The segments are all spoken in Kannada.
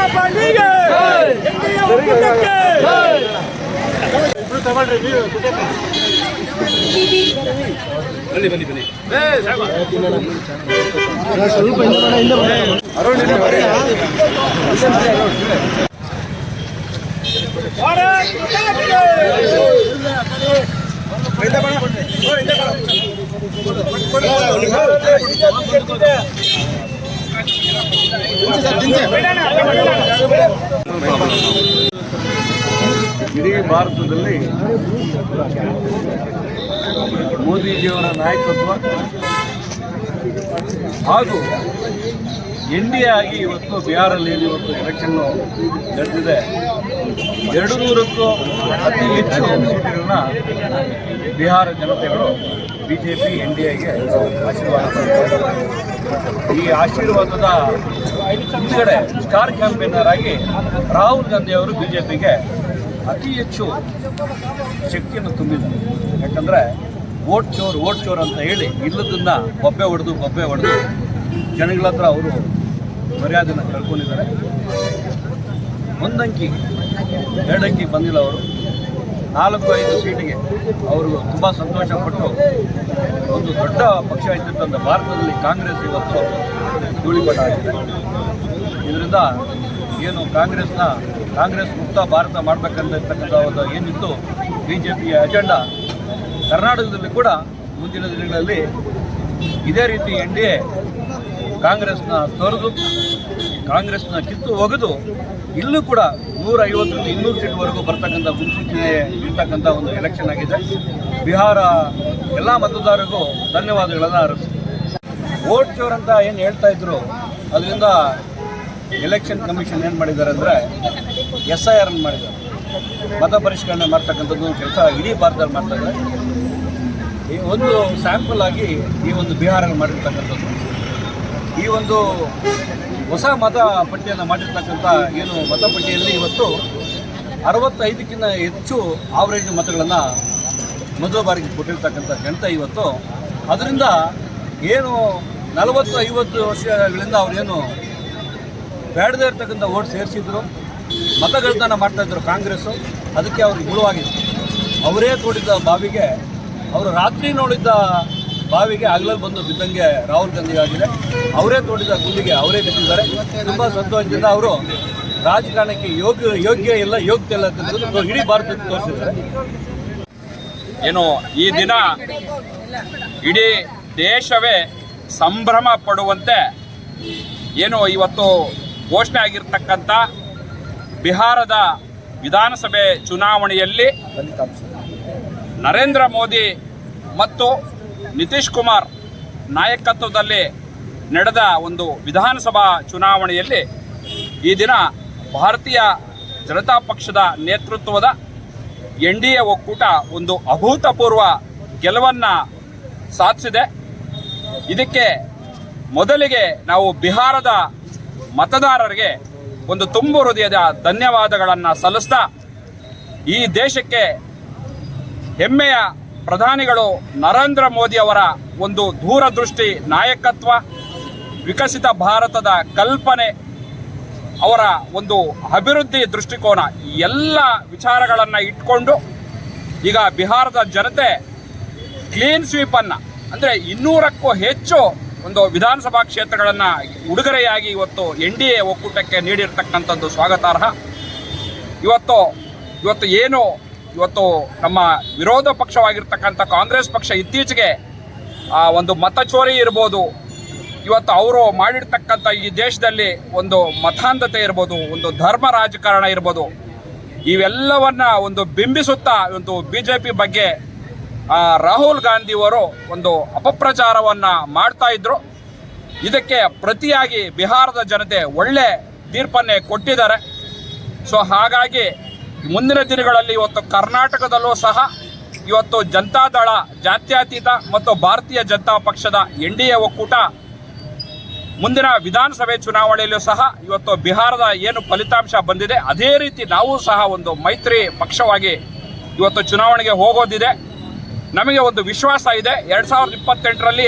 ಜನತಾ ಪಾರ್ಟಿಗೆ ಎನ್ಡಿಎ ಒಕ್ಕೂಟಕ್ಕೆ ಭಾರತ್ ಮಾತಾ ಇಡೀ ಭಾರತದಲ್ಲಿ ಮೋದಿಜಿಯವರ ನಾಯಕತ್ವ ಹಾಗೂ ಎನ್ ಡಿ ಎ ಆಗಿ ಇವತ್ತು ಬಿಹಾರಲ್ಲಿ ಇವತ್ತು ಎಲೆಕ್ಷನ್ನು ನಡೆದಿದೆ ಎರಡು ನೂರಕ್ಕೂ ಅತಿ ಹೆಚ್ಚು ಸೀಟುಗಳನ್ನ Bihar ಜನತೆಗಳು B J P N D ಎಗೆ ಆಶೀರ್ವಾದ. ಈ ಆಶೀರ್ವಾದದ ಹಿಂದುಗಡೆ ಸ್ಟಾರ್ ಕ್ಯಾಂಪೇನರ್ ಆಗಿ ರಾಹುಲ್ ಗಾಂಧಿ ಅವರು ಬಿ ಜೆ ಅತಿ ಹೆಚ್ಚು ಶಕ್ತಿಯನ್ನು ತುಂಬಿದ್ರು ಯಾಕಂದರೆ ಓಟ್ ಚೋರ್ ಓಟ್ ಚೋರ್ ಅಂತ ಹೇಳಿ ಇಲ್ಲದನ್ನ ಬೊಬ್ಬೆ ಹೊಡೆದು ಬೊಬ್ಬೆ ಹೊಡೆದು ಜನಗಳ ಹತ್ರ ಅವರು ಮರ್ಯಾದೆಯನ್ನು ಕಳ್ಕೊಂಡಿದ್ದಾರೆ. ಒಂದಂಕಿ, ಎರಡಂಕಿ ಬಂದಿಲ್ಲ ಅವರು. ನಾಲ್ಕು, ಐದು ಸೀಟಿಗೆ ಅವರು ತುಂಬ ಸಂತೋಷಪಟ್ಟು ಒಂದು ದೊಡ್ಡ ಪಕ್ಷ ಇದ್ದಂಥ ಭಾರತದಲ್ಲಿ ಕಾಂಗ್ರೆಸ್ ಇವತ್ತು ಧೂಳಿಪಟ ಆಗಿದೆ ಇದರಿಂದ ಏನು ಕಾಂಗ್ರೆಸ್ನ ಕಾಂಗ್ರೆಸ್ ಮುಕ್ತ ಭಾರತ ಮಾಡಬೇಕಂತಕ್ಕಂಥ ಒಂದು ಏನಿತ್ತು ಬಿ ಜೆ ಪಿಯ ಅಜೆಂಡಾ, ಕರ್ನಾಟಕದಲ್ಲಿ ಕೂಡ ಮುಂದಿನ ದಿನಗಳಲ್ಲಿ ಇದೇ ರೀತಿ ಎನ್ ಡಿ ಎ ಕಾಂಗ್ರೆಸ್ನ ತೊರೆದು, ಕಾಂಗ್ರೆಸ್ನ ಕಿತ್ತು ಒಗೆದು, ಇಲ್ಲೂ ಕೂಡ ನೂರ ಐವತ್ತರಿಂದ ಇನ್ನೂರು ಸೀಟ್ವರೆಗೂ ಬರ್ತಕ್ಕಂಥ ಮುನ್ಸೂಚನೆ ಇರ್ತಕ್ಕಂಥ ಒಂದು ಎಲೆಕ್ಷನ್ ಆಗಿದೆ. ಬಿಹಾರ ಎಲ್ಲ ಮತದಾರರಿಗೂ ಧನ್ಯವಾದಗಳನ್ನು ಅರ್ಪಿಸ್ತೀನಿ. ಓಟ್ ಚೋರ್ ಅಂತ ಏನು ಹೇಳ್ತಾ ಇದ್ರು, ಅದರಿಂದ ಎಲೆಕ್ಷನ್ ಕಮಿಷನ್ ಏನು ಮಾಡಿದ್ದಾರೆ ಅಂದರೆ ಎಸ್ ಐ ಆರ್ ಮಾಡಿದ್ದಾರೆ. ಮತ ಪರಿಷ್ಕರಣೆ ಮಾಡ್ತಕ್ಕಂಥದ್ದು ಕೆಲಸ ಇಡೀ ಭಾರತದಲ್ಲಿ ಮಾಡ್ತಾ ಇದ್ದಾರೆ ಈ ಒಂದು ಸ್ಯಾಂಪಲ್ ಆಗಿ ಈ ಒಂದು ಬಿಹಾರಲ್ಲಿ ಮಾಡಿರ್ತಕ್ಕಂಥದ್ದು. ಈ ಒಂದು ಹೊಸ ಮತ ಪಟ್ಟಿಯನ್ನು ಮಾಡಿರ್ತಕ್ಕಂಥ ಏನು ಮತಪಟ್ಟಿಯಲ್ಲಿ ಇವತ್ತು ಅರವತ್ತೈದಕ್ಕಿಂತ ಹೆಚ್ಚು ಆವರೇಜ್ ಮತಗಳನ್ನು ಮೊದಲ ಬಾರಿಗೆ ಕೊಟ್ಟಿರ್ತಕ್ಕಂಥ ಗಣಿತ ಇವತ್ತು. ಅದರಿಂದ ಏನು ನಲವತ್ತು ಐವತ್ತು ವರ್ಷಗಳಿಂದ ಅವರೇನು ಬೇಡದೇ ಇರ್ತಕ್ಕಂಥ ಓಟ್ ಸೇರಿಸಿದ್ರು ಮತಗಳನ್ನ ಮಾಡ್ತಾ ಇದ್ರು ಕಾಂಗ್ರೆಸ್ಸು, ಅದಕ್ಕೆ ಅವ್ರಿಗೆ ಗುಳುವಾಗಿತ್ತು ಅವರೇ ತೋಡಿದ್ದ ಬಾವಿಗೆ, ಅವರು ರಾತ್ರಿ ನೋಡಿದ್ದ ಬಾವಿಗೆ ಆಗ್ಲಲ್ಲಿ ಬಂದು ಬಿದ್ದಂಗೆ ರಾಹುಲ್ ಗಾಂಧಿ ಆಗಿದೆ. ಅವರೇ ತೋಡಿದ ಗುಂಡಿಗೆ ಅವರೇ ಬಿದ್ದಿದ್ದಾರೆ ತುಂಬ ಸಂತೋಷದಿಂದ ಅವರು ರಾಜಕಾರಣಕ್ಕೆ ಯೋಗ್ಯ ಯೋಗ್ಯ ಇಲ್ಲ ಯೋಗ್ಯ ಇಲ್ಲ ಅಂತ ಇಡೀ ಭಾರತಕ್ಕೆ ತೋರಿಸಿದ್ದಾರೆ. ಏನು ಈ ದಿನ ಇಡೀ ದೇಶವೇ ಸಂಭ್ರಮ ಪಡುವಂತೆ ಏನು ಇವತ್ತು ಘೋಷಣೆ ಆಗಿರ್ತಕ್ಕಂಥ ಬಿಹಾರದ ವಿಧಾನಸಭೆ ಚುನಾವಣೆಯಲ್ಲಿ ನರೇಂದ್ರ ಮೋದಿ ಮತ್ತು ನಿತೀಶ್ ಕುಮಾರ್ ನಾಯಕತ್ವದಲ್ಲಿ ನಡೆದ ಒಂದು ವಿಧಾನಸಭಾ ಚುನಾವಣೆಯಲ್ಲಿ ಈ ದಿನ ಭಾರತೀಯ ಜನತಾ ಪಕ್ಷದ ನೇತೃತ್ವದ ಎನ್ ಡಿ ಎ ಒಕ್ಕೂಟ ಒಂದು ಅಭೂತಪೂರ್ವ ಗೆಲುವನ್ನು ಸಾಧಿಸಿದೆ. ಇದಕ್ಕೆ ಮೊದಲಿಗೆ ನಾವು ಬಿಹಾರದ ಮತದಾರರಿಗೆ ಒಂದು ತುಂಬು ಹೃದಯದ ಧನ್ಯವಾದಗಳನ್ನು ಸಲ್ಲಿಸ್ತಾ ಈ ದೇಶಕ್ಕೆ ಹೆಮ್ಮೆಯ ಪ್ರಧಾನಿಗಳು ನರೇಂದ್ರ ಮೋದಿ ಅವರ ಒಂದು ದೂರದೃಷ್ಟಿ, ನಾಯಕತ್ವ, ವಿಕಸಿತ ಭಾರತದ ಕಲ್ಪನೆ, ಅವರ ಒಂದು ಅಭಿವೃದ್ಧಿ ದೃಷ್ಟಿಕೋನ, ಎಲ್ಲ ವಿಚಾರಗಳನ್ನು ಇಟ್ಕೊಂಡು ಈಗ ಬಿಹಾರದ ಜನತೆ ಕ್ಲೀನ್ ಸ್ವೀಪನ್ನು ಅಂದರೆ ಇನ್ನೂರಕ್ಕೂ ಹೆಚ್ಚು ಒಂದು ವಿಧಾನಸಭಾ ಕ್ಷೇತ್ರಗಳನ್ನು ಉಡುಗೊರೆಯಾಗಿ ಇವತ್ತು ಎನ್ ಡಿ ಎ ಒಕ್ಕೂಟಕ್ಕೆ ನೀಡಿರ್ತಕ್ಕಂಥದ್ದು ಸ್ವಾಗತಾರ್ಹ. ಇವತ್ತು ಇವತ್ತು ಏನು ಇವತ್ತು ನಮ್ಮ ವಿರೋಧ ಪಕ್ಷವಾಗಿರ್ತಕ್ಕಂಥ ಕಾಂಗ್ರೆಸ್ ಪಕ್ಷ ಇತ್ತೀಚೆಗೆ ಆ, ಒಂದು ಮತಚೋರಿ ಇರ್ಬೋದು. ಇವತ್ತು ಅವರು ಮಾಡಿರ್ತಕ್ಕಂಥ ಈ ದೇಶದಲ್ಲಿ ಒಂದು ಮತಾಂಧತೆ ಇರ್ಬೋದು ಒಂದು ಧರ್ಮ ರಾಜಕಾರಣ ಇರ್ಬೋದು. ಇವೆಲ್ಲವನ್ನ ಒಂದು ಬಿಂಬಿಸುತ್ತಾ ಒಂದು ಬಿ ಜೆ ಪಿ ಬಗ್ಗೆ ರಾಹುಲ್ ಗಾಂಧಿಯವರು ಒಂದು ಅಪಪ್ರಚಾರವನ್ನು ಮಾಡ್ತಾ ಇದ್ರು. ಇದಕ್ಕೆ ಪ್ರತಿಯಾಗಿ ಬಿಹಾರದ ಜನತೆ ಒಳ್ಳೆ ತೀರ್ಪನ್ನೇ ಕೊಟ್ಟಿದ್ದಾರೆ. ಸೊ ಹಾಗಾಗಿ ಮುಂದಿನ ದಿನಗಳಲ್ಲಿ ಇವತ್ತು ಕರ್ನಾಟಕದಲ್ಲೂ ಸಹ ಇವತ್ತು ಜನತಾದಳ ಜಾತ್ಯತೀತ ಮತ್ತು ಭಾರತೀಯ ಜನತಾ ಪಕ್ಷದ ಎನ್ ಡಿ ಎ ಒಕ್ಕೂಟ ಮುಂದಿನ ವಿಧಾನಸಭೆ ಚುನಾವಣೆಯಲ್ಲೂ ಸಹ ಇವತ್ತು ಬಿಹಾರದ ಏನು ಫಲಿತಾಂಶ ಬಂದಿದೆ, ಅದೇ ರೀತಿ ನಾವು ಸಹ ಒಂದು ಮೈತ್ರಿ ಪಕ್ಷವಾಗಿ ಇವತ್ತು ಚುನಾವಣೆಗೆ ಹೋಗೋದಿದೆ. ನಮಗೆ ಒಂದು ವಿಶ್ವಾಸ ಇದೆ, ಎರಡು ಸಾವಿರದ ಇಪ್ಪತ್ತೆಂಟರಲ್ಲಿ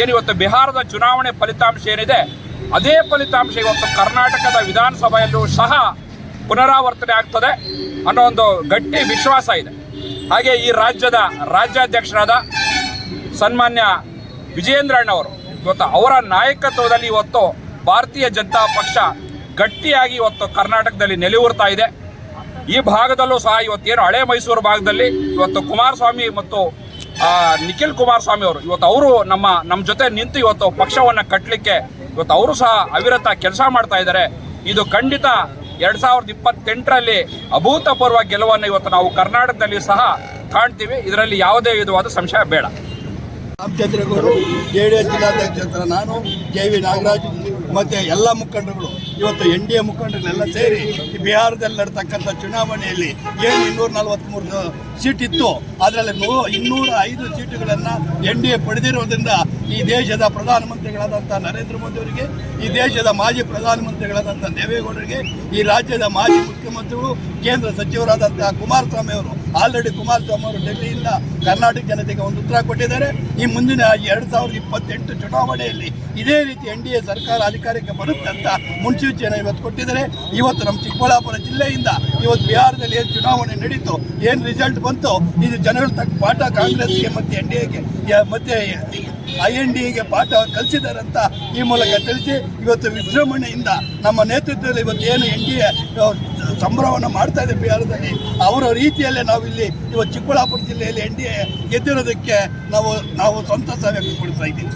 ಏನು ಇವತ್ತು ಬಿಹಾರದ ಚುನಾವಣೆ ಫಲಿತಾಂಶ ಏನಿದೆ, ಅದೇ ಫಲಿತಾಂಶ ಇವತ್ತು ಕರ್ನಾಟಕದ ವಿಧಾನಸಭೆಯಲ್ಲೂ ಸಹ ಪುನರಾವರ್ತನೆ ಆಗ್ತದೆ ಅನ್ನೋ ಒಂದು ಗಟ್ಟಿ ವಿಶ್ವಾಸ ಇದೆ. ಹಾಗೆ ಈ ರಾಜ್ಯದ ರಾಜ್ಯಾಧ್ಯಕ್ಷರಾದ ಸನ್ಮಾನ್ಯ ವಿಜಯೇಂದ್ರ ಅಣ್ಣವರು ಇವತ್ತು ಅವರ ನಾಯಕತ್ವದಲ್ಲಿ ಇವತ್ತು ಭಾರತೀಯ ಜನತಾ ಪಕ್ಷ ಗಟ್ಟಿಯಾಗಿ ಇವತ್ತು ಕರ್ನಾಟಕದಲ್ಲಿ ನೆಲೆಯೂರ್ತಾ ಇದೆ. ಈ ಭಾಗದಲ್ಲೂ ಸಹ ಇವತ್ತೇನು ಹಳೆ ಮೈಸೂರು ಭಾಗದಲ್ಲಿ ಇವತ್ತು ಕುಮಾರಸ್ವಾಮಿ ಮತ್ತು ನಿಖಿಲ್ ಕುಮಾರಸ್ವಾಮಿ ಅವರು, ಇವತ್ತು ಅವರು ನಮ್ಮ ನಮ್ಮ ಜೊತೆ ನಿಂತು ಇವತ್ತು ಪಕ್ಷವನ್ನು ಕಟ್ಟಲಿಕ್ಕೆ ಇವತ್ತು ಅವರು ಸಹ ಅವಿರತ ಕೆಲಸ ಮಾಡ್ತಾ ಇದ್ದಾರೆ. ಇದು ಖಂಡಿತ ಎರಡ್ ಸಾವಿರದ ಇಪ್ಪತ್ತೆಂಟರಲ್ಲಿ ಅಭೂತಪೂರ್ವ ಗೆಲುವನ್ನು ಇವತ್ತು ನಾವು ಕರ್ನಾಟಕದಲ್ಲಿ ಸಹ ಕಾಣ್ತೀವಿ. ಇದರಲ್ಲಿ ಯಾವುದೇ ವಿಧವಾದ ಸಂಶಯ ಬೇಡ. ಜೆ ಡಿ ಎಸ್ ಜಿಲ್ಲಾಧ್ಯಕ್ಷ ನಾನು, ಜೆ ವಿ ನಾಗರಾಜ್ ಮತ್ತು ಎಲ್ಲ ಮುಖಂಡರುಗಳು ಇವತ್ತು ಎನ್ ಡಿ ಎ ಮುಖಂಡರೆಲ್ಲ ಸೇರಿ ಬಿಹಾರದಲ್ಲಿ ನಡ್ತಕ್ಕಂಥ ಚುನಾವಣೆಯಲ್ಲಿ ಏನು ಇನ್ನೂರ ನಲವತ್ತ್ಮೂರು ಸೀಟ್ ಇತ್ತು, ಅದರಲ್ಲಿ ನೂ ಇನ್ನೂರ ಐದು ಸೀಟುಗಳನ್ನು ಎನ್ ಡಿ ಎ ಪಡೆದಿರೋದ್ರಿಂದ ಈ ದೇಶದ ಪ್ರಧಾನಮಂತ್ರಿಗಳಾದಂಥ ನರೇಂದ್ರ ಮೋದಿ ಅವರಿಗೆ, ಈ ದೇಶದ ಮಾಜಿ ಪ್ರಧಾನಮಂತ್ರಿಗಳಾದಂಥ ದೇವೇಗೌಡರಿಗೆ, ಈ ರಾಜ್ಯದ ಮಾಜಿ ಮುಖ್ಯಮಂತ್ರಿಗಳು, ಕೇಂದ್ರ ಸಚಿವರಾದಂಥ ಕುಮಾರಸ್ವಾಮಿ ಅವರು ಆಲ್ರೆಡಿ ಕುಮಾರಸ್ವಾಮಿ ಅವರು ಡೆಲ್ಲಿಯಿಂದ ಕರ್ನಾಟಕ ಜನತೆಗೆ ಒಂದು ಉತ್ತರ ಕೊಟ್ಟಿದ್ದಾರೆ. ಈ ಮುಂದಿನ ಎರಡು ಸಾವಿರದ ಇಪ್ಪತ್ತೆಂಟು ಚುನಾವಣೆಯಲ್ಲಿ ಇದೇ ರೀತಿ ಎನ್ ಡಿ ಎ ಸರ್ಕಾರ ಅಧಿಕಾರಕ್ಕೆ ಬರುತ್ತೆ ಅಂತ ಮುನ್ಸೂಚನೆ ಇವತ್ತು ಕೊಟ್ಟಿದ್ದಾರೆ. ಇವತ್ತು ನಮ್ಮ ಚಿಕ್ಕಬಳ್ಳಾಪುರ ಜಿಲ್ಲೆಯಿಂದ ಇವತ್ತು ಬಿಹಾರದಲ್ಲಿ ಏನು ಚುನಾವಣೆ ನಡೀತು, ಏನು ರಿಸಲ್ಟ್ ಬಂತು, ಇದು ಜನಗಳು ತಕ್ಕ ಪಾಠ ಕಾಂಗ್ರೆಸ್ಗೆ ಮತ್ತು ಎನ್ ಡಿ ಎಗೆ ಮತ್ತೆ ಐ ಎನ್ ಡಿ ಎಗೆ ಪಾಠ ಕಲಿಸಿದ್ದಾರೆ ಅಂತ ಈ ಮೂಲಕ ತಿಳಿಸಿ, ಇವತ್ತು ವಿಜೃಂಭಣೆಯಿಂದ ನಮ್ಮ ನೇತೃತ್ವದಲ್ಲಿ ಇವತ್ತು ಏನು ಎನ್ ಡಿ ಎ ಸಂಭ್ರಮವನ್ನು ಮಾಡ್ತಾ ಇದೆ ಬಿಹಾರದಲ್ಲಿ ಅವರ ರೀತಿಯಲ್ಲೇ ನಾವು ಇಲ್ಲಿ ಇವತ್ತು ಚಿಕ್ಕಬಳ್ಳಾಪುರ ಜಿಲ್ಲೆಯಲ್ಲಿ ಎನ್ ಡಿ ಎ ಗೆದ್ದಿರೋದಕ್ಕೆ ನಾವು ನಾವು ಸಂತಸ ವ್ಯಕ್ತಪಡಿಸ್ತಾ ಇದ್ದೀವಿ.